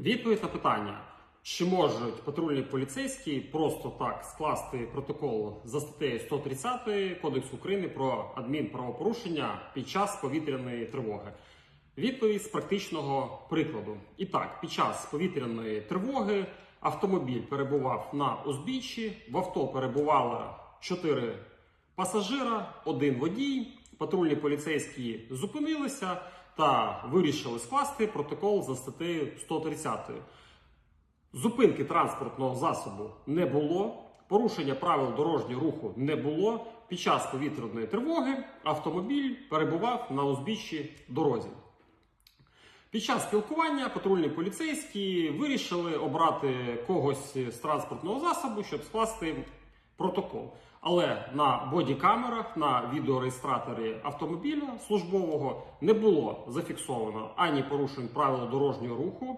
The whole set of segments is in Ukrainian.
Відповідь на питання, чи можуть патрульні поліцейські просто так скласти протокол за статтею 130 Кодексу України про адмінправопорушення під час повітряної тривоги. Відповідь з практичного прикладу. І так, під час повітряної тривоги автомобіль перебував на узбіччі, в авто перебувало 4 пасажира, один водій. Патрульні поліцейські зупинилися та вирішили скласти протокол за статтею 130. Зупинки транспортного засобу не було, порушення правил дорожнього руху не було. Під час повітряної тривоги автомобіль перебував на узбіччі дорозі. Під час спілкування патрульні поліцейські вирішили обрати когось з транспортного засобу, щоб скласти протокол. Але на бодікамерах, на відеореєстраторі автомобіля службового не було зафіксовано ані порушень правил дорожнього руху,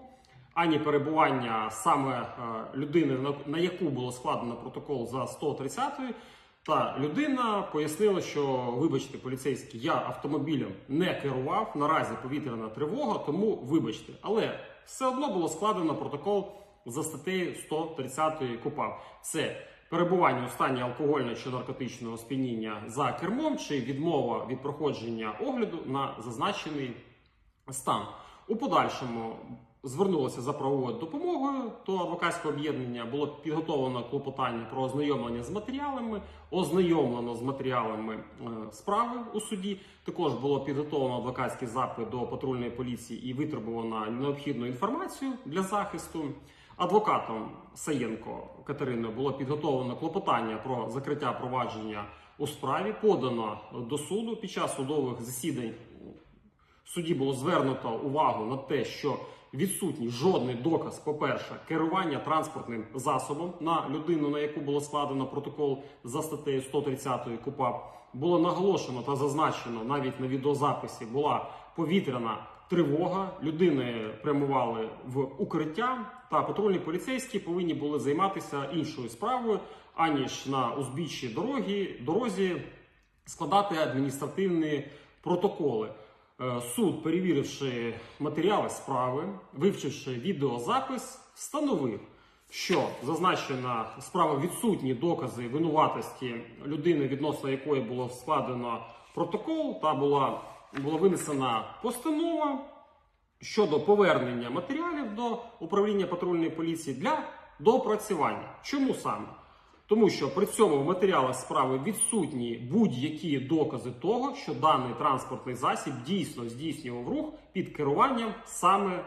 ані перебування саме е, людини, на- яку було складено протокол за 130 та людина пояснила, що вибачте, поліцейський, я автомобілем не керував. Наразі повітряна тривога, тому вибачте. Але все одно було складено протокол за статтею 130 КУПАП. Це перебування у стані алкогольного чи наркотичного сп'яніння за кермом чи відмова від проходження огляду на зазначений стан. У подальшому звернулося за правовою допомогою до адвокатського об'єднання. Було підготовлено клопотання про ознайомлення з матеріалами, ознайомлено з матеріалами е, справи у суді. Також було підготовлено адвокатський запит до патрульної поліції і витребувано необхідну інформацію для захисту. Адвокатом Саєнко Катериною було підготовлено клопотання про закриття провадження у справі, подано до суду. Під час судових засідань суді було звернуто увагу на те, що відсутній жодний доказ, по-перше, керування транспортним засобом на людину, на яку було складено протокол за статтею 130 КУПАП, було наголошено та зазначено навіть на відеозаписі була повітряна тривога. Людини прямували в укриття, та патрульні поліцейські повинні були займатися іншою справою, аніж на узбіччі дороги, дорозі складати адміністративні протоколи. Е, Суд, перевіривши матеріали справи, вивчивши відеозапис, встановив, що зазначена справа відсутні докази винуватості людини, відносно якої було складено протокол, та була, була винесена постанова щодо повернення матеріалів до управління патрульної поліції для доопрацювання. Чому саме? Тому що при цьому в матеріалах справи відсутні будь-які докази того, що даний транспортний засіб дійсно здійснював рух під керуванням саме